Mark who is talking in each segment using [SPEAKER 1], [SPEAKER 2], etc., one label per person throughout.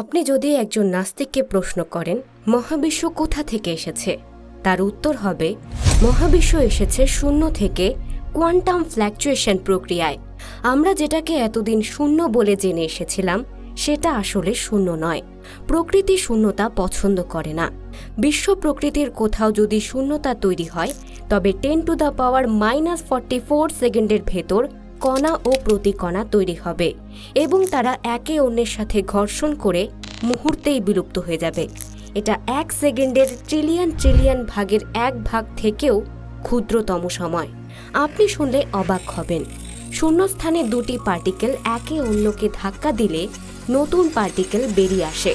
[SPEAKER 1] আপনি যদি একজন নাস্তিককে প্রশ্ন করেন, মহাবিশ্ব কোথা থেকে এসেছে? তার উত্তর হবে, মহাবিশ্ব এসেছে শূন্য থেকে কোয়ান্টাম ফ্ল্যাকচুয়েশন প্রক্রিয়ায়। আমরা যেটাকে এতদিন শূন্য বলে জেনে এসেছিলাম, সেটা আসলে শূন্য নয়। প্রকৃতি শূন্যতা পছন্দ করে না। বিশ্ব প্রকৃতির কোথাও যদি শূন্যতা তৈরি হয়, তবে ten to the power minus forty four সেকেন্ডের ভেতর কণা ও প্রতিকণা তৈরি হবে এবং তারা একে অন্যের সাথে ঘর্ষণ করে মুহূর্তেই বিলুপ্ত হয়ে যাবে। এটা এক সেকেন্ডের ট্রিলিয়ন ট্রিলিয়ন ভাগের এক ভাগ থেকেও ক্ষুদ্রতম সময়। আপনি শুনলে অবাক হবেন। শূন্যস্থানে দুটি পার্টিকেল একে অন্যকে ধাক্কা দিলে নতুন পার্টিকেল বেরিয়ে আসে।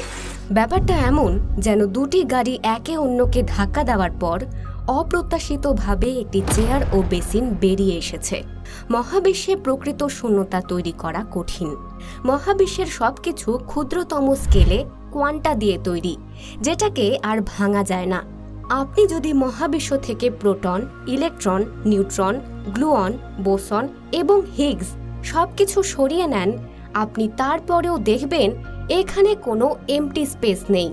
[SPEAKER 1] ব্যাপারটা এমন যেন দুটি গাড়ি একে অন্যকে ধাক্কা দেওয়ার পর অপ্রত্যাশিতভাবে একটি চেয়ার ও বেসিন বেরিয়ে এসেছে। মহাবিশ্বে প্রকৃত শূন্যতা তৈরি করা কঠিন। মহাবিশ্বের সবকিছু ক্ষুদ্রতম স্কেলে কোয়ান্টা দিয়ে তৈরি, যেটাকে আর ভাঙা যায় না। আপনি যদি মহাবিশ্ব থেকে proton, electron, neutron, gluon, boson এবং হিগস সবকিছু সরিয়ে নেন, আপনি তারপরেও দেখবেন এখানে কোনো এমটি স্পেস নেই।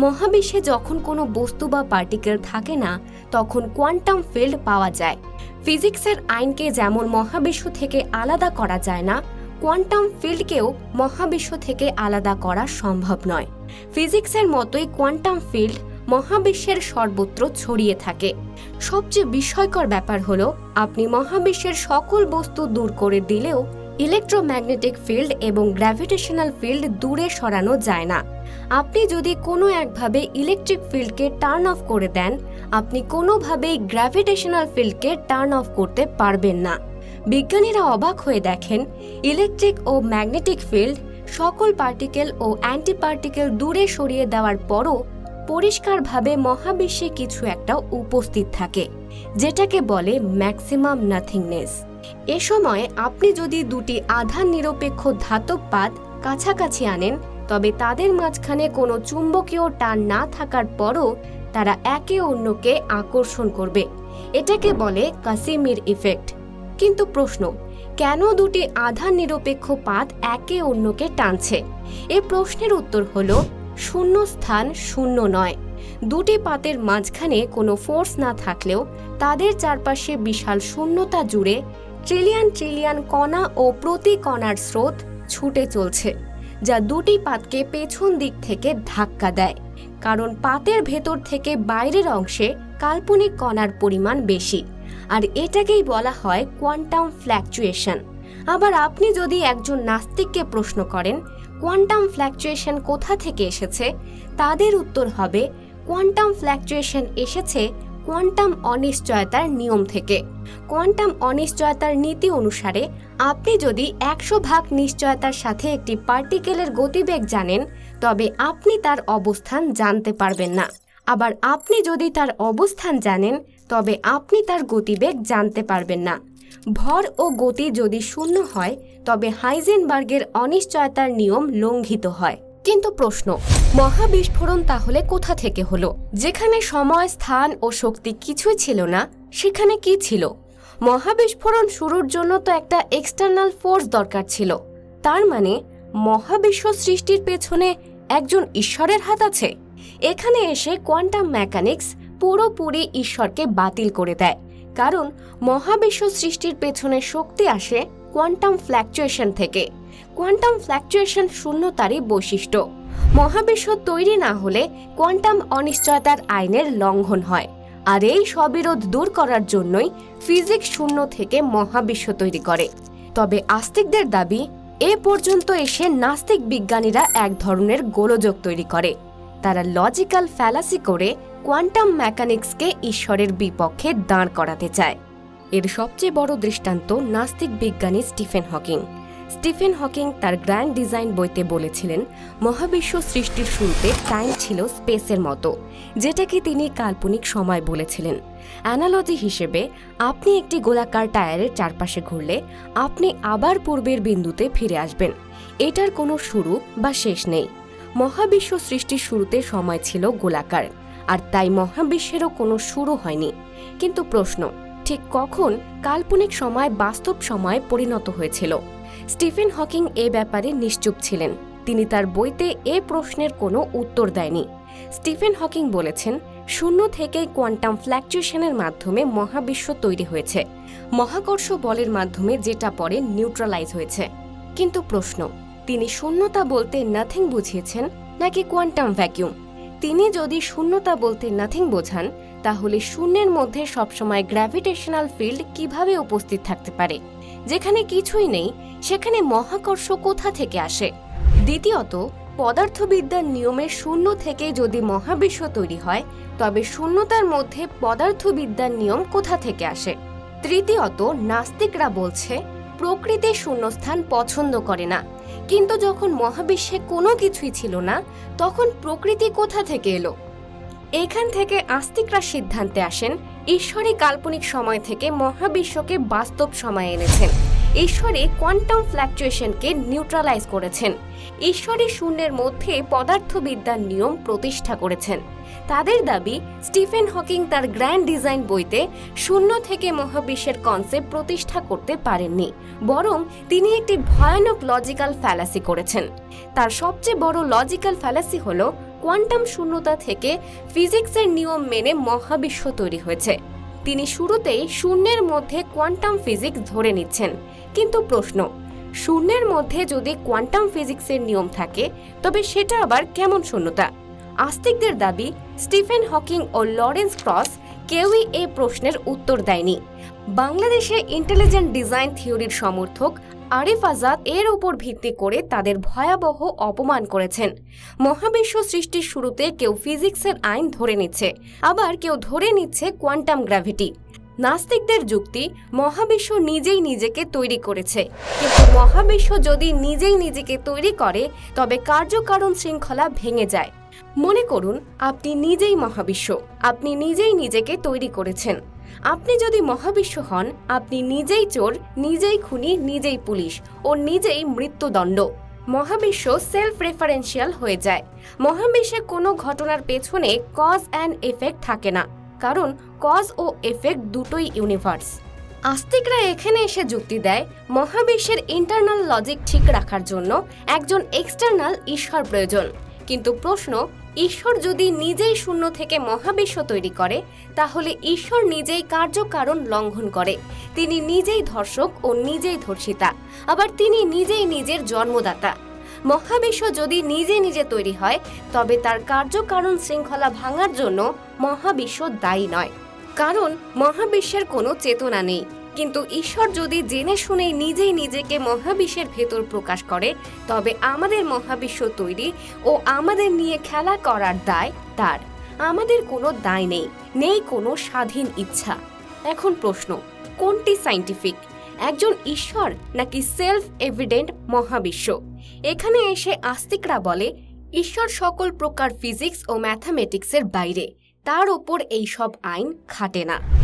[SPEAKER 1] মহাবিশ্বে যখন কোনো বস্তু বা পার্টিকেল থাকে না, তখন কোয়ান্টাম ফিল্ড পাওয়া যায়। ফিজিক্সের আইনকে যেমন মহাবিশ্ব থেকে আলাদা করা যায় না কোয়ান্টাম ফিল্ডকেও মহাবিশ্ব থেকে আলাদা করা সম্ভব নয়। ফিজিক্সের মতোই কোয়ান্টাম ফিল্ড মহাবিশ্বের সর্বত্র ছড়িয়ে থাকে। সবচেয়ে বিস্ময়কর ব্যাপার হলো, আপনি মহাবিশ্বের সকল বস্তু দূর করে দিলেও ইলেকট্রোম্যাগনেটিক ফিল্ড এবং গ্র্যাভিটেশনাল ফিল্ড দূরে সরানো যায় না। আপনি যদি কোনো একভাবে ইলেকট্রিক ফিল্ডকে টার্ন অফ করে দেন, আপনি কোনোভাবেই গ্র্যাভিটেশনাল ফিল্ডকে টার্ন অফ করতে পারবেন না। বিজ্ঞানীরা অবাক হয়ে দেখেন, ইলেকট্রিক ও ম্যাগনেটিক ফিল্ড সকল পার্টিকেল ও অ্যান্টি পার্টিকেল দূরে সরিয়ে দেওয়ার পরও পরিষ্কারভাবে মহাবিশ্বে কিছু একটা উপস্থিত থাকে, যেটাকে বলে ম্যাক্সিমাম নাথিংনেস। এ সময় আপনি যদি দুটি আধান নিরপেক্ষ ধাতব পাত কাছাকাছি আনেন, তবে তাদের মাঝখানে কোনো চুম্বকীয় টান না থাকার পরও তারা একে অন্যকে আকর্ষণ করবে। এটাকে বলে কাসিমির ইফেক্ট। কিন্তু প্রশ্ন, কেন দুটি আধান নিরপেক্ষ পাত একে অন্যকে টানছে? এ প্রশ্নের উত্তর হল শূন্য স্থান শূন্য নয়। দুটি পাতের মাঝখানে কোনো ফোর্স না থাকলেও তাদের চারপাশে বিশাল শূন্যতা জুড়ে ট্রিলিয়ন ট্রিলিয়ন কণা ও প্রতি কণার স্রোত ছুটে চলছে, যা দুটি পাতকে পেছন দিক থেকে ধাক্কা দেয়। কারণ পাতের ভেতর থেকে বাইরের অংশে কাল্পনিক কণার পরিমাণ বেশি, আর এটাকেই বলা হয় কোয়ান্টাম ফ্ল্যাকচুয়েশন আবার আপনি যদি একজন নাস্তিককে প্রশ্ন করেন কোয়ান্টাম ফ্ল্যাকচুয়েশন কোথা থেকে এসেছে? তাদের উত্তর হবে কোয়ান্টাম ফ্ল্যাকচুয়েশন এসেছে কোয়ান্টাম অনিশ্চয়তার নিয়ম থেকে। কোয়ান্টাম অনিশ্চয়তার নীতি অনুসারে আপনি যদি একশো ভাগ নিশ্চয়তার সাথে একটি পার্টিকেলের গতিবেগ জানেন, তবে আপনি তার অবস্থান জানতে পারবেন না। আবার আপনি যদি তার অবস্থান জানেন, তবে আপনি তার গতিবেগ জানতে পারবেন না। ভর ও গতি যদি শূন্য হয়, তবে হাইজেনবার্গের অনিশ্চয়তার নিয়ম লঙ্ঘিত হয়। কিন্তু প্রশ্ন। মহাবিস্ফোরণ তাহলে কোথা থেকে হলো? যেখানে সময়, স্থান ও শক্তি কিছুই ছিল না, সেখানে কি ছিল? মহাবিস্ফোরণ শুরুর জন্য তো একটা এক্সটার্নাল ফোর্স দরকার ছিল। তার মানে মহাবিশ্ব সৃষ্টির পেছনে একজন ঈশ্বরের হাত আছে? এখানে এসে কোয়ান্টাম মেকানিক্স পুরোপুরি ঈশ্বরকে বাতিল করে দেয়। কারণ, মহাবিশ্ব সৃষ্টির পেছনে শক্তি আসে কোয়ান্টাম ফ্ল্যাকচুয়েশন থেকে। কোয়ান্টাম ফ্ল্যাকচুয়েশন শূন্যতারই বৈশিষ্ট্য। মহাবিশ্ব তৈরি না হলে কোয়ান্টাম অনিশ্চয়তার আইনের লঙ্ঘন হয়। আর এই সবিরোধ দূর করার জন্যই ফিজিক্স শূন্য থেকে মহাবিশ্ব তৈরি করে। তবে আস্তিকদের দাবি, এ পর্যন্ত এসে নাস্তিক বিজ্ঞানীরা এক ধরনের গোলযোগ তৈরি করে। তারা লজিক্যাল ফ্যালাসি করে কোয়ান্টাম মেকানিক্সকে ঈশ্বরের বিপক্ষে দাঁড় করাতে চায়। এর সবচেয়ে বড় দৃষ্টান্ত নাস্তিক বিজ্ঞানী স্টিফেন হকিং। স্টিফেন হকিং তার গ্র্যান্ড ডিজাইন বইতে বলেছিলেন, মহাবিশ্ব সৃষ্টির শুরুতে টাইম ছিল স্পেসের মতো, যেটাকে তিনি কাল্পনিক সময় বলেছিলেন। অ্যানালজি হিসেবে, আপনি একটি গোলাকার টায়ারের চারপাশে ঘুরলে আপনি আবার পূর্বের বিন্দুতে ফিরে আসবেন। এটার কোনো শুরু বা শেষ নেই। মহাবিশ্ব সৃষ্টির শুরুতে সময় ছিল গোলাকার, আর তাই মহাবিশ্বেরও কোনো শুরু হয়নি। কিন্তু প্রশ্ন, ঠিক কখন কাল্পনিক সময় বাস্তব সময়ে পরিণত হয়েছিল? স্টিফেন হকিং এ ব্যাপারে নিশ্চুপ ছিলেন। তিনি তার বইতে এ প্রশ্নের কোনো উত্তর দেয়নি। স্টিফেন হকিং বলেছেন, শূন্য থেকেই কোয়ান্টাম ফ্ল্যাকচুয়েশনের মাধ্যমে মহাবিশ্ব তৈরি হয়েছে। মহাকর্ষ বলের মাধ্যমে যেটা পরে নিউট্রালাইজ হয়েছে। কিন্তু প্রশ্ন, তিনি শূন্যতা বলতে নাথিং বুঝিয়েছেন নাকি কোয়ান্টাম ভ্যাকিউম? তিনি যদি শূন্যতা বলতে নাথিং বোঝান, তাহলে শূন্যের মধ্যে সবসময় গ্র্যাভিটেশনাল ফিল্ড কীভাবে উপস্থিত থাকতে পারে? যেখানে কিছুই নেই, সেখানে মহাকর্ষ কোথা থেকে আসে? দ্বিতীয়ত, পদার্থবিদ্যার নিয়মে শূন্য থেকে যদি মহাবিশ্ব তৈরি হয়, তবে শূন্যতার মধ্যে পদার্থবিদ্যার নিয়ম কোথা থেকে আসে? তৃতীয়ত, নাস্তিকরা বলছে, প্রকৃতি শূন্যস্থান পছন্দ করে না। কিন্তু যখন মহাবিশ্বে কোনো কিছুই ছিল না, তখন প্রকৃতি কোথা থেকে এলো? এখান থেকে আস্তিকরা সিদ্ধান্তে আসেন, ঈশ্বরই কাল্পনিক সময় থেকে মহাবিশ্বকে বাস্তব সময়ে এনেছেন। ঈশ্বরে কোয়ান্টাম ফ্ল্যাকচুয়েশনকে নিউট্রালাইজ করেছেন। ঈশ্বরী শূন্যের মধ্যে পদার্থবিদ্যার নিয়ম প্রতিষ্ঠা করেছেন। তাদের দাবি, স্টিফেন হকিং তার গ্র্যান্ড ডিজাইন বইতে শূন্য থেকে মহাবিশ্বের কনসেপ্ট প্রতিষ্ঠা করতে পারেননি, বরং তিনি একটি ভয়ানক লজিক্যাল ফ্যালাসি করেছেন। তার সবচেয়ে বড় লজিক্যাল ফ্যালাসি হল কোয়ান্টাম শূন্যতা থেকে ফিজিক্সের নিয়ম মেনে মহাবিশ্ব তৈরি হয়েছে। তিনি শুরুতেই শূন্যের মধ্যে কোয়ান্টাম ফিজিক্স ধরে নিচ্ছেন। কিন্তু প্রশ্ন, শূন্যের মধ্যে যদি কোয়ান্টাম ফিজিক্সের নিয়ম থাকে, তবে সেটা আবার কেমন শূন্যতা? আস্তিকদের দাবি, স্টিফেন হকিং ও লরেন্স ক্রস কেউই এই প্রশ্নের উত্তর দেয়নি। বাংলাদেশে ইন্টেলিজেন্ট ডিজাইন থিওরির সমর্থক আরিফ আজাদ এর উপর ভিত্তি করে তাদের ভয়াবহ অপমান করেছেন। মহাবিশ্ব সৃষ্টির শুরুতে কেউ ফিজিক্সের আইন ধরে নিচ্ছে, আবার কেউ ধরে নিচ্ছে কোয়ান্টাম গ্র্যাভিটি। নাস্তিকদের যুক্তি, মহাবিশ্ব নিজেই নিজেকে তৈরি করেছে। কিন্তু মহাবিশ্ব যদি নিজেই নিজেকে তৈরি করে, তবে কার্যকারণ শৃঙ্খলা ভেঙে যায়। মনে করুন, আপনি নিজেই মহাবিশ্ব, আপনি নিজেই নিজেকে তৈরি করেছেন। আপনি যদি মহাবিশ্ব হন, আপনি নিজেই চোর, নিজেই খুনি, নিজেই পুলিশ ও নিজেই মৃত্যুদণ্ড। মহাবিশ্ব সেলফ রেফারেন্সিয়াল হয়ে যায়। মহাবিশ্বে কোনো ঘটনার পেছনে কজ অ্যান্ড এফেক্ট থাকে না। কারণ কজ ও এফেক্ট দুটোই ইউনিভার্স আস্তিকরা এখানে এসে যুক্তি দেয় মহাবিশ্বের ইন্টারনাল লজিক ঠিক রাখার জন্য একজন এক্সটার্নাল ঈশ্বর প্রয়োজন। কিন্তু প্রশ্ন ঈশ্বর যদি নিজেই শূন্য থেকে মহাবিশ্ব তৈরি করে, তাহলে ঈশ্বর নিজেই কার্যকারণ লঙ্ঘন করে। তিনি নিজেই ধর্ষক ও নিজেই ধর্ষিতা, আবার তিনি নিজেই নিজের জন্মদাতা। মহাবিশ্ব যদি নিজে নিজে তৈরি হয়, তবে তার কার্যকারণ শৃঙ্খলা ভাঙার জন্য মহাবিশ্ব দায়ী নয়। কারণ মহাবিশ্বের কোনো চেতনা নেই। কিন্তু ঈশ্বর যদি জেনে শুনেই নিজেই নিজেকে মহাবিশ্বের ভেতর প্রকাশ করে, তবে আমাদের মহাবিশ্ব তৈরি ও আমাদের নিয়ে খেলা করার দায় তার। আমাদের কোনো দায় নেই নেই কোনো স্বাধীন ইচ্ছা। এখন প্রশ্ন, কোনটি সাইন্টিফিক? একজন ঈশ্বর নাকি সেলফ এভিডেন্ট মহাবিশ্ব? এখানে এসে আস্তিকরা বলে, ঈশ্বর সকল প্রকার ফিজিক্স ও ম্যাথামেটিক্সের বাইরে, তার ওপর এই সব আইন খাটে না।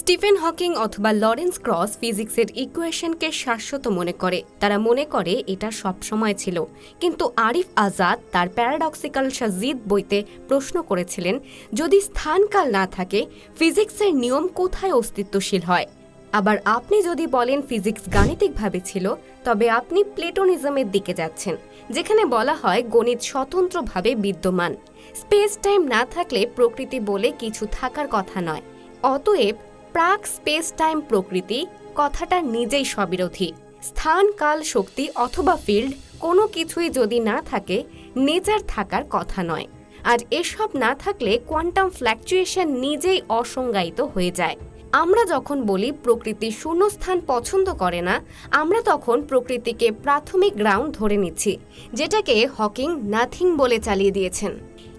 [SPEAKER 1] স্টিফেন হকিং অথবা লরেন্স ক্রস ফিজিক্সের ইকুয়েশনকে শাশ্বত মনে করে। তারা মনে করে এটা সবসময় ছিল। কিন্তু আরিফ আজাদ তার প্যারাডক্সিক্যাল সাজিদ বইতে প্রশ্ন করেছিলেন, যদি স্থানকাল না থাকে, ফিজিক্সের নিয়ম কোথায় অস্তিত্বশীল হয়? আবার আপনি যদি বলেন ফিজিক্স গাণিতিকভাবে ছিল, তবে আপনি প্লেটোনিজমের দিকে যাচ্ছেন, যেখানে বলা হয় গণিত স্বতন্ত্রভাবে বিদ্যমান। স্পেস টাইম না থাকলে প্রকৃতি বলে কিছু থাকার কথা নয়। অতএব প্রাক স্পেস টাইম প্রকৃতি কথাটা নিজেই স্ববিরোধী। স্থান, কাল, শক্তি অথবা ফিল্ড কোনো কিছুই যদি না থাকে, নেচার থাকার কথা নয়। আর এসব না থাকলে কোয়ান্টাম ফ্ল্যাকচুয়েশন নিজেই অসংজ্ঞায়িত হয়ে যায়। আমরা যখন বলি প্রকৃতি শূন্যস্থান পছন্দ করে না, আমরা তখন প্রকৃতিকে প্রাথমিক গ্রাউন্ড ধরে নিচ্ছি, যেটাকে হকিং নাথিং বলে চালিয়ে দিয়েছেন।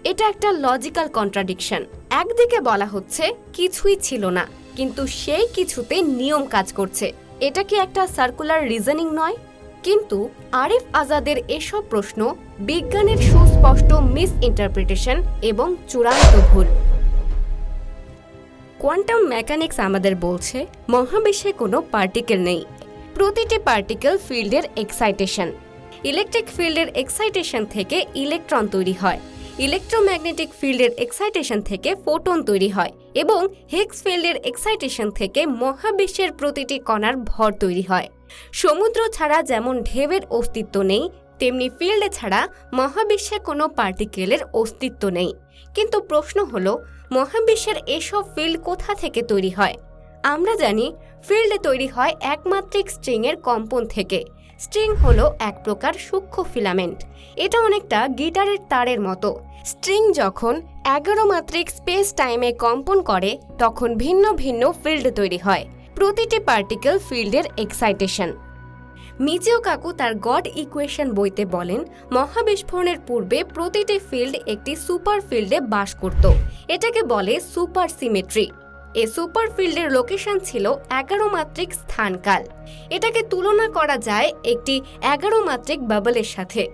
[SPEAKER 1] এটা একটা লজিক্যাল কন্ট্রাডিকশন। একদিকে বলা হচ্ছে কিছুই ছিল না কিন্তু সেই কিছুতে নিয়ম কাজ করছে। এটা কি একটা সার্কুলার রিজনিং নয়? কিন্তু আরিফ আজাদের এসব প্রশ্ন বিজ্ঞানের সুস্পষ্ট মিস ইন্টারপ্রিটেশন এবং চূড়ান্ত ভুল। কোয়ান্টাম মেকানিক্স আমাদের বলছে, মহাবিশ্বে কোনো পার্টিকেল নেই। প্রতিটি পার্টিকেল ফিল্ডের এক্সাইটেশন ইলেকট্রিক ফিল্ডের এক্সাইটেশন থেকে ইলেকট্রন তৈরি হয়। ইলেকট্রোম্যাগনেটিক ফিল্ডের এক্সাইটেশন থেকে ফোটন তৈরি হয় এবং হেক্স ফিল্ডের এক্সাইটেশন থেকে মহাবিশ্বের প্রতিটি কণার ভর তৈরি হয়। সমুদ্র ছাড়া যেমন ঢেউয়ের অস্তিত্ব নেই, তেমনি ফিল্ডে ছাড়া মহাবিশ্বে কোনো পার্টিকেলের অস্তিত্ব নেই। কিন্তু প্রশ্ন হলো, মহাবিশ্বের এসব ফিল্ড কোথা থেকে তৈরি হয়? আমরা জানি, ফিল্ড তৈরি হয় একমাত্রিক স্ট্রিংয়ের কম্পন থেকে। স্ট্রিং হলো এক প্রকার সূক্ষ্ম ফিলামেন্ট। এটা অনেকটা গিটারের তারের মতো। স্ট্রিং যখন এগারো মাত্রিক স্পেস টাইমে কম্পন করে, তখন ভিন্ন ভিন্ন ফিল্ড তৈরি হয়। প্রতিটি পার্টিকেল ফিল্ডের এক্সাইটেশন। মিচিও কাকু তার গড ইকুয়েশন বইতে বলেন, মহাবিস্ফোরণের পূর্বে প্রতিটি ফিল্ড একটি সুপার ফিল্ডে বাস করত। এটাকে বলে সুপার সিমেট্রি। এ সুপার ফিল্ডের লোকেশন ছিল এগারো মাত্রিক স্থানকাল। এটাকে তুলনা করা যায় একটি এগারো মাত্রিক বাবলের সাথে।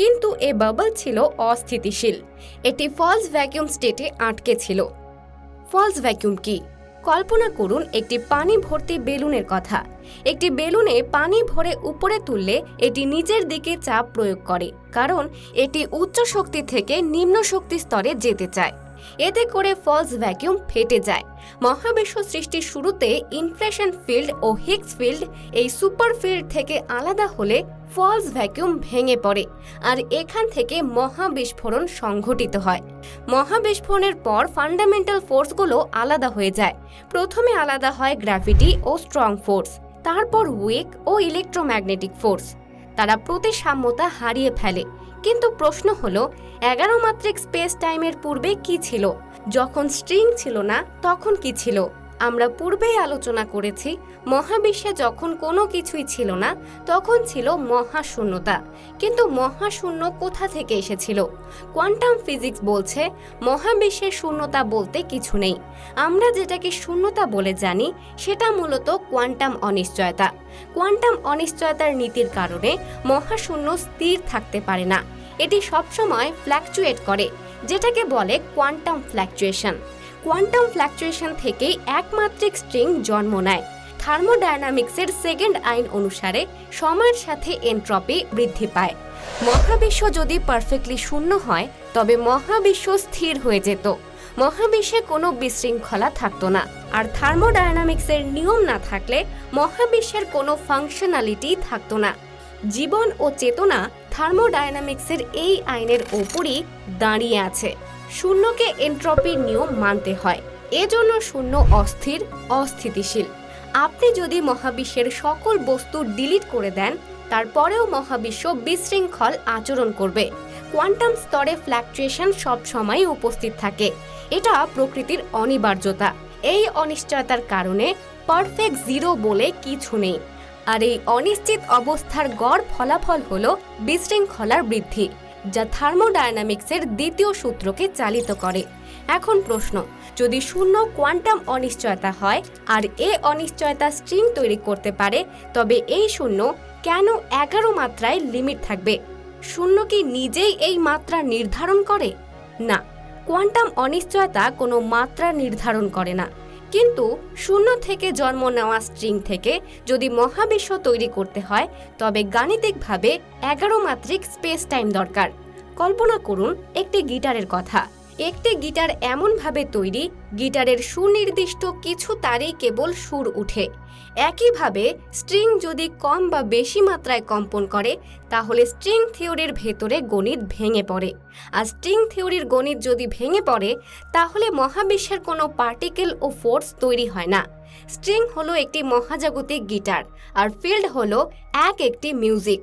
[SPEAKER 1] কিন্তু এ বাবল ছিল অস্থিতিশীল। এটি ফলস ভ্যাকিউম স্টেটে আটকে ছিল। ফলস ভ্যাকিউম কি? কল্পনা করুন একটি পানি ভর্তি বেলুনের কথা। একটি বেলুনে পানি ভরে উপরে তুললে এটি নিচের দিকে চাপ প্রয়োগ করে, কারণ এটি উচ্চ শক্তি থেকে নিম্ন শক্তি স্তরে যেতে চায়। এতে করে ফলস ভ্যাকিউম ফেটে যায়। মহাবিশ্ব সৃষ্টির শুরুতে ইনফ্লেশন ফিল্ড ও হিক্স ফিল্ড এই সুপার ফিল্ড থেকে আলাদা হলে ফলস ভ্যাকিউম ভেঙে পড়ে আর এখান থেকে মহাবিস্ফোরণ সংঘটিত হয়। মহাবিস্ফোরণের পর ফান্ডামেন্টাল ফোর্সগুলো আলাদা হয়ে যায়। প্রথমে আলাদা হয় গ্র্যাভিটি ও স্ট্রং ফোর্স তারপর উইক ও ইলেকট্রোম্যাগনেটিক ফোর্স তারা প্রতিসাম্যতা হারিয়ে ফেলে। কিন্তু প্রশ্ন হলো, এগারো মাত্রিক স্পেস টাইমের পূর্বে কি ছিল? যখন স্ট্রিং ছিল না, তখন কি ছিল? আমরা পূর্বেই আলোচনা করেছি, মহাবিশ্বে যখন কোনো কিছুই ছিল না, তখন ছিল মহাশূন্যতা। কিন্তু মহাশূন্য কোথা থেকে এসেছিল? কোয়ান্টাম ফিজিক্স বলছে, মহাবিশ্বের শূন্যতা বলতে কিছু নেই। আমরা যেটাকে শূন্যতা বলে জানি, সেটা মূলত কোয়ান্টাম অনিশ্চয়তা। কোয়ান্টাম অনিশ্চয়তার নীতির কারণে মহাশূন্য স্থির থাকতে পারে না। এটি সবসময় ফ্ল্যাকচুয়েট করে, যেটাকে বলে কোয়ান্টাম ফ্ল্যাকচুয়েশন কোয়ান্টাম ফ্ল্যাকচুয়েশন থেকেই একমাত্রিক স্ট্রিং জন্ম নেয়। থার্মোডায়নামিক্সের সেকেন্ড আইন অনুসারে সময়ের সাথে এন্ট্রপি বৃদ্ধি পায়। মহাবিশ্ব যদি পারফেক্টলি শূন্য হয়, তবে মহাবিশ্ব স্থির হয়ে যেত। মহাবিশ্বে কোনো বিশৃঙ্খলা থাকতো না। আর থার্মোডায়নামিক্সের নিয়ম না থাকলে মহাবিশ্বের কোনো ফাংশনালিটি থাকতো না। জীবন ও চেতনা থার্মোডায়নামিক্সের এই আইনের ওপরই দাঁড়িয়ে আছে। শূন্যকে এন্ট্রপির নিয়ম মানতে হয়। এজন্য শূন্য অস্থির, অস্থিতিশীল। আপনি যদি মহাবিশ্বের সকল বস্তু ডিলিট করে দেন, তারপরেও মহাবিশ্ব বিশৃঙ্খল আচরণ করবে। কোয়ান্টাম স্তরে ফ্ল্যাকচুয়েশন সবসময় উপস্থিত থাকে। এটা প্রকৃতির অনিবার্যতা। এই অনিশ্চয়তার কারণে পারফেক্ট জিরো বলে কিছু নেই। আর এই অনিশ্চিত অবস্থার গড় ফলাফল হল বিশৃঙ্খলার বৃদ্ধি। যা থার্মোডায়নামিক্সের দ্বিতীয় সূত্রকে চালিত করে। এখন প্রশ্ন, যদি শূন্য কোয়ান্টাম অনিশ্চয়তা হয় আর এ অনিশ্চয়তা স্ট্রিং তৈরি করতে পারে, তবে এই শূন্য কেন এগারো মাত্রায় লিমিট থাকবে? শূন্য কি নিজেই এই মাত্রা নির্ধারণ করে? না, কোয়ান্টাম অনিশ্চয়তা কোনো মাত্রা নির্ধারণ করে না। কিন্তু শূন্য থেকে জন্ম নেওয়া স্ট্রিং থেকে যদি মহাবিশ্ব তৈরি করতে হয়, তবে গাণিতিকভাবে এগারো মাত্রিক স্পেস টাইম দরকার। কল্পনা করুন একটি গিটারের কথা। একটি গিটার এমনভাবে তৈরি, গিটারের সুনির্দিষ্ট কিছু তারেই কেবল সুর উঠে। একইভাবে স্ট্রিং যদি কম বা বেশি মাত্রায় কম্পন করে, তাহলে স্ট্রিং থিওরির ভেতরে গণিত ভেঙে পড়ে। আর স্ট্রিং থিওরির গণিত যদি ভেঙে পড়ে, তাহলে মহাবিশ্বের কোনো পার্টিকেল ও ফোর্স তৈরি হয় না। স্ট্রিং হলো একটি মহাজাগতিক গিটার, আর ফিল্ড হলো এক একটি মিউজিক।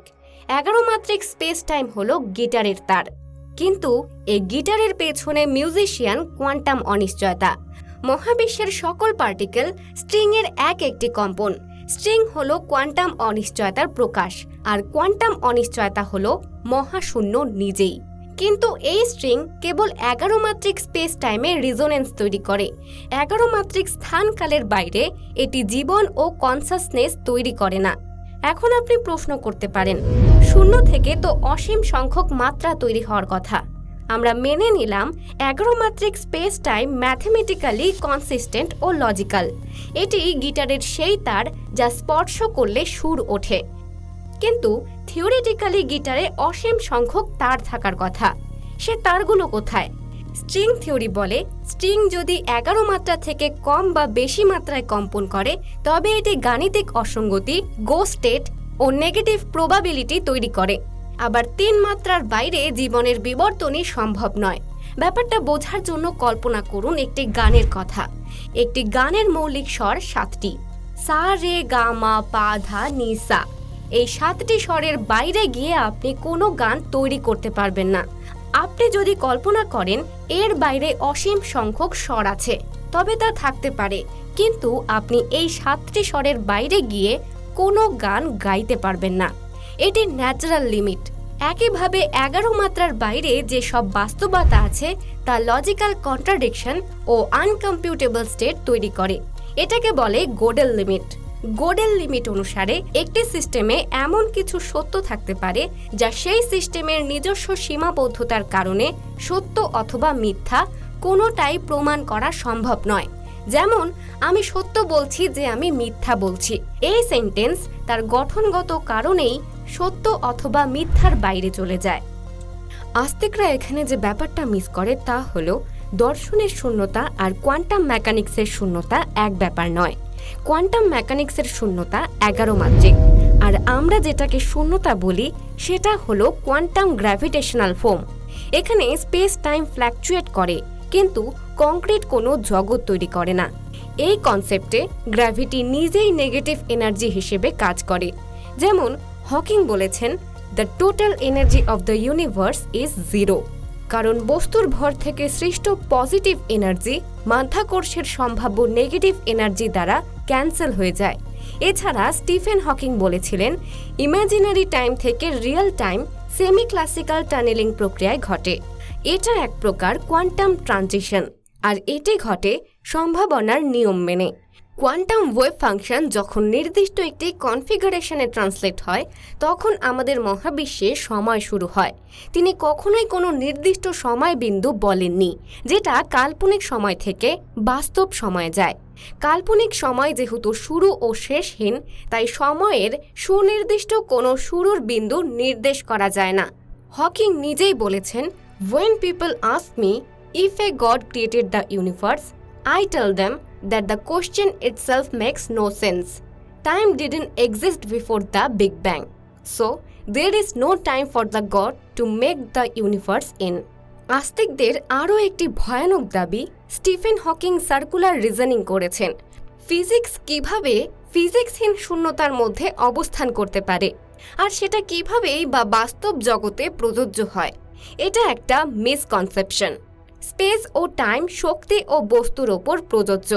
[SPEAKER 1] এগারো মাত্রিক স্পেস টাইম হলো গিটারের তার। কিন্তু এই গিটারের পেছনে মিউজিশিয়ান কোয়ান্টাম অনিশ্চয়তা। মহাবিশ্বের সকল পার্টিকেল স্ট্রিংয়ের এক একটি কম্পন। স্ট্রিং হলো কোয়ান্টাম অনিশ্চয়তার প্রকাশ, আর কোয়ান্টাম অনিশ্চয়তা হলো মহাশূন্য নিজেই। কিন্তু এই স্ট্রিং কেবল এগারো মাত্রিক স্পেস টাইমে রিজোনেন্স তৈরি করে। এগারো মাত্রিক স্থানকালের বাইরে এটি জীবন ও কনসাসনেস তৈরি করে না। এখন আপনি প্রশ্ন করতে পারেন। শূন্য থেকে তো অসীম সংখ্যক মাত্রা তৈরি হওয়ার কথা। আমরা মেনে নিলাম এগারো মাত্রিক স্পেস টাইম ম্যাথমেটিক্যালি কনসিস্টেন্ট ও লজিক্যাল এটি গিটারের সেই তার যা স্পর্শ করলে সুর ওঠে। কিন্তু থিওরিটিক্যালি গিটারে অসীম সংখ্যক তার থাকার কথা। সে তারগুলো কোথায়? স্ট্রিং থিওরি বলে স্ট্রিং যদি এগারো মাত্রা থেকে কম বা বেশি মাত্রায় কম্পন করে, তবে এটি গাণিতিক অসঙ্গতি গো স্টেট ও নেগেটিভ প্রবাবিলিটি তৈরি করে। আবার তিন মাত্রার বাইরে জীবনের বিবর্তনই সম্ভব নয়। ব্যাপারটা বোঝার জন্য কল্পনা করুন একটি গানের কথা। একটি গানের মৌলিক স্বর সাতটি। সা, রে, গা, মা, পা, ধা, নি, সা। এই সাতটি স্বরের বাইরে গিয়ে আপনি কোনো গান তৈরি করতে পারবেন না। আপনি যদি কল্পনা করেন, এর বাইরে অসীম সংখ্যক স্বর আছে, তবে তা থাকতে পারে। কিন্তু আপনি এই সাতটি স্বরের বাইরে গিয়ে কোনো গান গাইতে পারবেন না। এটি ন্যাচারাল লিমিট একইভাবে এগারো মাত্রার বাইরে যে সব বাস্তবতা আছে, তা লজিক্যাল কন্ট্রাডিকশন ও আনকম্পিউটেবল স্টেট তৈরি করে। এটাকে বলে গোডেল লিমিট গোডেল লিমিট অনুসারে একটি সিস্টেমে এমন কিছু সত্য থাকতে পারে যা সেই সিস্টেমের নিজস্ব সীমাবদ্ধতার কারণে সত্য অথবা মিথ্যা কোনোটাই প্রমাণ করা সম্ভব নয়। যেমন, আমি সত্য বলছি যে আমি মিথ্যা বলছি। এই সেন্টেন্স তার গঠনগত কারণেই সত্য অথবা মিথ্যার বাইরে চলে যায়। আস্তিকরা এখানে যে ব্যাপারটা মিস করে তা হলো, দর্শনের শূন্যতা আর কোয়ান্টাম মেকানিক্সের শূন্যতা এক ব্যাপার নয়। কোয়ান্টাম মেকানিক্সের শূন্যতা এগারো মাত্রিক। আর আমরা যেটাকে শূন্যতা বলি, সেটা হলো কোয়ান্টাম গ্র্যাভিটেশনাল ফোম এখানে স্পেস টাইম ফ্ল্যাকচুয়েট করে, কিন্তু কংক্রিট কোনো জগৎ তৈরি করে না। এই কনসেপ্টে গ্র্যাভিটি নিজেই নেগেটিভ এনার্জি হিসেবে কাজ করে। যেমন হকিং বলেছেন the total energy of the universe is zero কারণ বস্তুর ভর থেকে সৃষ্ট পজিটিভ এনার্জি মাধ্যাকর্ষের সম্ভাব্য নেগেটিভ এনার্জি দ্বারা ক্যান্সেল হয়ে যায়। এছাড়া স্টিফেন হকিং বলেছিলেন, ইমাজিনারি টাইম থেকে real time semi classical tunneling প্রক্রিয়ায় ঘটে। এটা এক প্রকার কোয়ান্টাম ট্রানজিশন, আর এটি ঘটে সম্ভাবনার নিয়ম মেনে। কোয়ান্টাম ওয়েভ ফাংশন যখন নির্দিষ্ট একটি কনফিগারেশনে ট্রান্সলেট হয়, তখন আমাদের মহাবিশ্বে সময় শুরু হয়। তিনি কখনোই কোনো নির্দিষ্ট সময় বিন্দু বলেননি, যেটা কাল্পনিক সময় থেকে বাস্তব সময়ে যায়। কাল্পনিক সময় যেহেতু শুরু ও শেষহীন, তাই সময়ের সুনির্দিষ্ট কোনো শুরুর বিন্দু নির্দেশ করা যায় না। হকিং নিজেই বলেছেন when people ask me if a god created the universe I tell them that the question itself makes no sense. Time didn't exist before the Big Bang. So, there is no time for the God to make the universe in. আস্তিকদের আরও একটি ভয়ানক দাবি Stephen Hawking circular reasoning করেছেন physics কীভাবে ফিজিক্সহীন শূন্যতার মধ্যে অবস্থান করতে পারে আর সেটা কিভাবেই বা বাস্তব জগতে প্রযোজ্য হয় এটা একটা মিসকনসেপশন স্পেস ও টাইম শক্তি ও বস্তুর ওপর প্রযোজ্য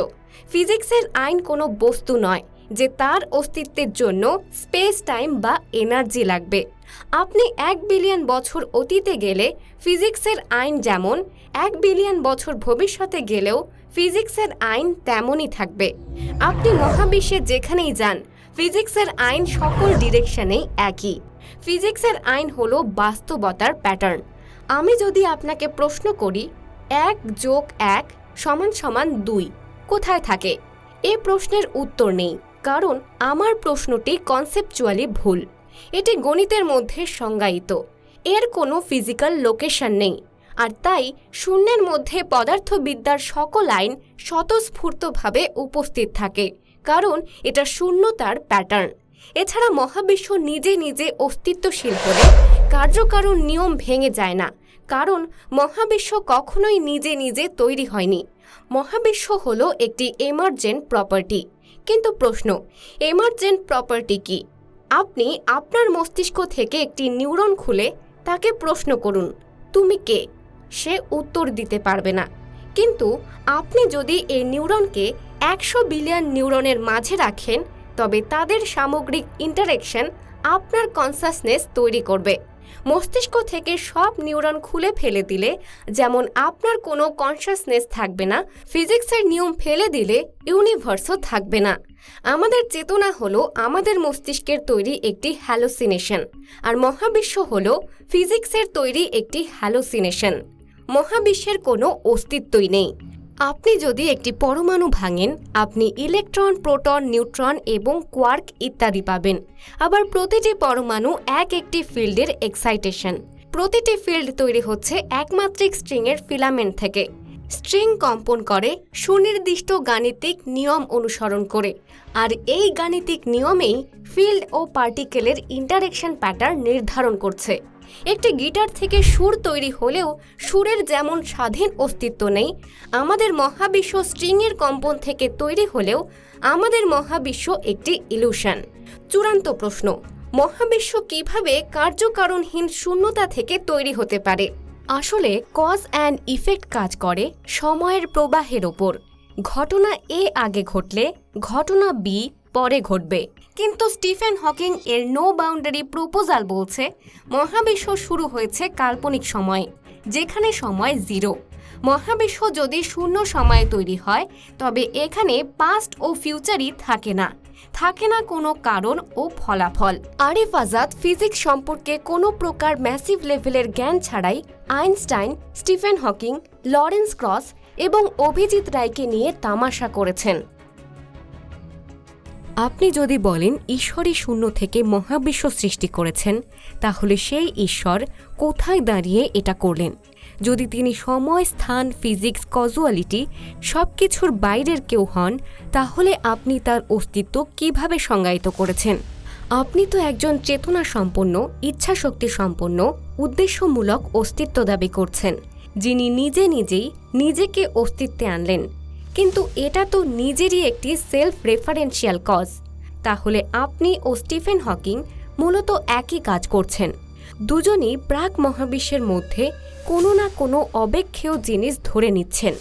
[SPEAKER 1] ফিজিক্সের আইন কোনো বস্তু নয় যে তার অস্তিত্বের জন্য স্পেস টাইম বা এনার্জি লাগবে। আপনি এক বিলিয়ন বছর অতীতে গেলে ফিজিক্সের আইন যেমন, এক বিলিয়ন বছর ভবিষ্যতে গেলেও ফিজিক্সের আইন তেমনই থাকবে। আপনি মহাবিশ্বে যেখানেই যান, ফিজিক্সের আইন সকল ডিরেকশনেই একই। ফিজিক্সের আইন হলো বাস্তবতার প্যাটার্ন। আমি যদি আপনাকে প্রশ্ন করি, এক যোগ এক সমান সমান দুই। কোথায় থাকে? এ প্রশ্নের উত্তর নেই, কারণ আমার প্রশ্নটি কনসেপচুয়ালি ভুল। এটি গণিতের মধ্যে সংজ্ঞায়িত। এর কোনো ফিজিক্যাল লোকেশন নেই। আর তাই শূন্যের মধ্যে পদার্থবিদ্যার সকল আইন স্বতঃস্ফূর্তভাবে উপস্থিত থাকে, কারণ এটা শূন্যতার প্যাটার্ন এছাড়া মহাবিশ্ব নিজে নিজে অস্তিত্বশীল হলে কার্যকারণ নিয়ম ভেঙে যায় না, কারণ মহাবিশ্ব কখনোই নিজে নিজে তৈরি হয়নি। মহাবিশ্ব হলো একটি এমার্জেন্ট প্রপার্টি কিন্তু প্রশ্ন এমার্জেন্ট প্রপার্টি কি? আপনি আপনার মস্তিষ্ক থেকে একটি নিউরন খুলে তাকে প্রশ্ন করুন, তুমি কে? সে উত্তর দিতে পারবে না। কিন্তু আপনি যদি এই নিউরনকে একশো বিলিয়ন নিউরনের মাঝে রাখেন, তবে তাদের সামগ্রিক ইন্টারেকশন আপনার কনসাসনেস তৈরি করবে। মস্তিষ্ক থেকে সব নিউরন খুলে ফেলে দিলে, যেমন আপনার কোনো কনসাসনেস থাকবে না ফিজিক্সের নিয়ম ফেলে দিলে ইউনিভার্সও থাকবে না। আমাদের চেতনা হলো আমাদের মস্তিষ্কের তৈরি একটি হ্যালোসিনেশন আর মহাবিশ্ব হলো ফিজিক্সের তৈরি একটি হ্যালোসিনেশন মহাবিশ্বের কোনো অস্তিত্বই নেই। আপনি যদি একটি পরমাণু ভাঙেন, আপনি ইলেকট্রন, প্রোটন, নিউট্রন এবং কোয়ার্ক ইত্যাদি পাবেন। আবার প্রতিটি পরমাণু এক একটি ফিল্ডের এক্সাইটেশন প্রতিটি ফিল্ড তৈরি হচ্ছে একমাত্রিক স্ট্রিংয়ের ফিলামেন্ট থেকে। স্ট্রিং কম্পন করে সুনির্দিষ্ট গাণিতিক নিয়ম অনুসরণ করে। আর এই গাণিতিক নিয়মেই ফিল্ড ও পার্টিকেলের ইন্টারেকশন প্যাটার্ন নির্ধারণ করছে। একটি গিটার থেকে সুর তৈরি হলেও সুরের যেমন স্বাধীন অস্তিত্ব নেই, আমাদের মহাবিশ্ব স্ট্রিংয়ের কম্পন থেকে তৈরি হলেও আমাদের মহাবিশ্ব একটি ইলুশন। চূড়ান্ত প্রশ্ন, মহাবিশ্ব কীভাবে কার্যকারণহীন শূন্যতা থেকে তৈরি হতে পারে? আসলে কজ অ্যান্ড ইফেক্ট কাজ করে সময়ের প্রবাহের ওপর। ঘটনা এ আগে ঘটলে, ঘটনা বি পরে ঘটবে। কিন্তু স্টিফেন হকিং এর নো বাউন্ডারি প্রপোজাল বলছে, মহাবিশ্ব শুরু হয়েছে কাল্পনিক সময়ে, যেখানে সময় জিরো। মহাবিশ্ব যদি শূন্য সময়ে তৈরি হয়, তবে এখানে পাস্ট ও ফিউচারই থাকে না। থাকে না কোনো কারণ ও ফলাফল। আরিফ আজাদ ফিজিক্স সম্পর্কে কোনো প্রকার ম্যাসিভ লেভেলের জ্ঞান ছাড়াই Einstein, Stephen Hawking, Lawrence Krauss এবং অভিজিৎ রায়কে নিয়ে তামাশা করেছেন। আপনি যদি বলেন ঈশ্বরই শূন্য থেকে মহাবিশ্ব সৃষ্টি করেছেন, তাহলে সেই ঈশ্বর কোথায় দাঁড়িয়ে এটা করলেন? যদি তিনি সময়, স্থান, ফিজিক্স কজুয়ালিটি সব কিছুর বাইরের কেউ হন, তাহলে আপনি তার অস্তিত্ব কীভাবে সংজ্ঞায়িত করেছেন? আপনি তো একজন চেতনা সম্পন্ন ইচ্ছাশক্তি সম্পন্ন উদ্দেশ্যমূলক অস্তিত্ব দাবি করছেন, যিনি নিজে নিজেই নিজেকে অস্তিত্বে আনলেন। কিন্তু এটা তো নিজেরই একটি সেলফ রেফারেন্সিয়াল কজ তাহলে আপনি ও স্টিফেন হকিং মূলত একই কাজ করছেন। দুজনই প্রাক মহাবিশ্বের মধ্যে কোনো না কোনো অবেক্ষেয় জিনিস ধরে নিচ্ছেন।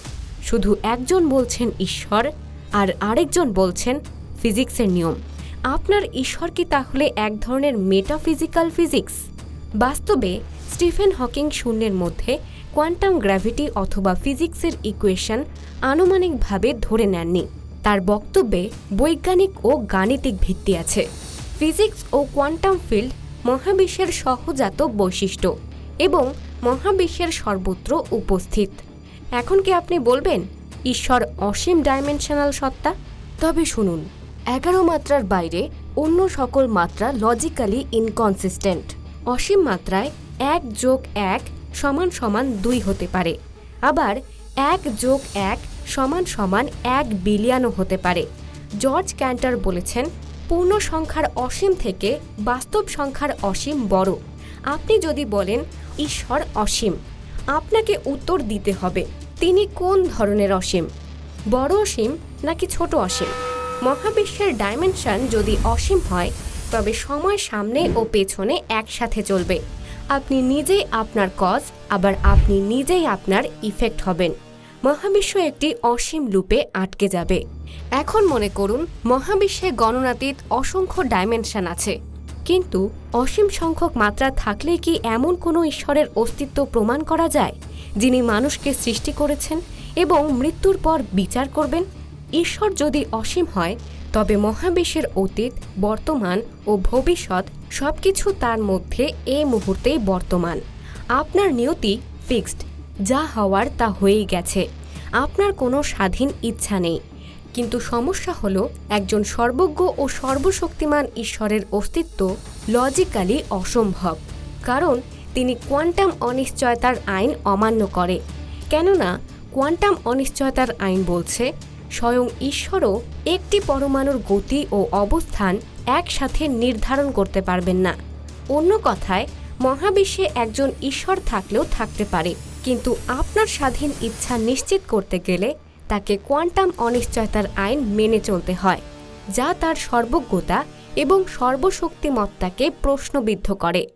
[SPEAKER 1] শুধু একজন বলছেন ঈশ্বর আর আরেকজন বলছেন ফিজিক্সের নিয়ম। আপনার ঈশ্বর কি তাহলে এক ধরনের মেটাফিজিক্যাল ফিজিক্স বাস্তবে স্টিফেন হকিং শূন্যের মধ্যে কোয়ান্টাম গ্র্যাভিটি অথবা ফিজিক্সের ইকুয়েশন আনুমানিকভাবে ধরে নেননি। তার বক্তব্যে বৈজ্ঞানিক ও গাণিতিক ভিত্তি আছে। ফিজিক্স ও কোয়ান্টাম ফিল্ড মহাবিশ্বের সহজাত বৈশিষ্ট্য এবং মহাবিশ্বের সর্বত্র উপস্থিত। এখন কি আপনি বলবেন, ঈশ্বর অসীম ডাইমেনশনাল সত্তা? তবে শুনুন, এগারো মাত্রার বাইরে অন্য সকল মাত্রা লজিক্যালি ইনকনসিস্টেন্ট অসীম মাত্রায় এক যোগ এক সমান সমান দুই হতে পারে। আবার এক যোগ এক সমান সমান এক বিলিয়নও হতে পারে। জর্জ ক্যান্টার বলেছেন, পূর্ণ সংখ্যার অসীম থেকে বাস্তব সংখ্যার অসীম বড়। আপনি যদি বলেন, ঈশ্বর অসীম, আপনাকে উত্তর দিতে হবে, তিনি কোন ধরনের অসীম? বড় অসীম নাকি ছোট অসীম? মহাবিশ্বের ডাইমেনশন যদি অসীম হয়, তবে সময় সামনে ও পেছনে একসাথে চলবে। আপনি নিজেই আপনার কজ আবার আপনি নিজেই আপনার ইফেক্ট হবেন। মহাবিশ্ব একটি অসীম লুপে আটকে যাবে। এখন মনে করুন, মহাবিশ্বে গণনাতীত অসংখ্য ডাইমেনশন আছে। কিন্তু অসীম সংখ্যক মাত্রা থাকলে কি এমন কোনো ঈশ্বরের অস্তিত্ব প্রমাণ করা যায়, যিনি মানুষকে সৃষ্টি করেছেন এবং মৃত্যুর পর বিচার করবেন? ঈশ্বর যদি অসীম হয় তবে মহাবিশ্বের অতীত, বর্তমান ও ভবিষ্যৎ সবকিছু তার মধ্যে এ মুহূর্তেই বর্তমান। আপনার নিয়তি ফিক্সড, যা হওয়ার তা হয়েই গেছে। আপনার কোনো স্বাধীন ইচ্ছা নেই। কিন্তু সমস্যা হলো, একজন সর্বজ্ঞ ও সর্বশক্তিমান ঈশ্বরের অস্তিত্ব লজিক্যালি অসম্ভব। কারণ, তিনি কোয়ান্টাম অনিশ্চয়তার আইন অমান্য করে। কেননা কোয়ান্টাম অনিশ্চয়তার আইন বলছে স্বয়ং ঈশ্বরও একটি পরমাণুর গতি ও অবস্থান একসাথে নির্ধারণ করতে পারবেন না। অন্য কথায়, মহাবিশ্বে একজন ঈশ্বর থাকলেও থাকতে পারে, কিন্তু আপনার স্বাধীন ইচ্ছা নিশ্চিত করতে গেলে তাকে কোয়ান্টাম অনিশ্চয়তার আইন মেনে চলতে হয়, যা তার সর্বজ্ঞতা এবং সর্বশক্তিমত্তাকে প্রশ্নবিদ্ধ করে।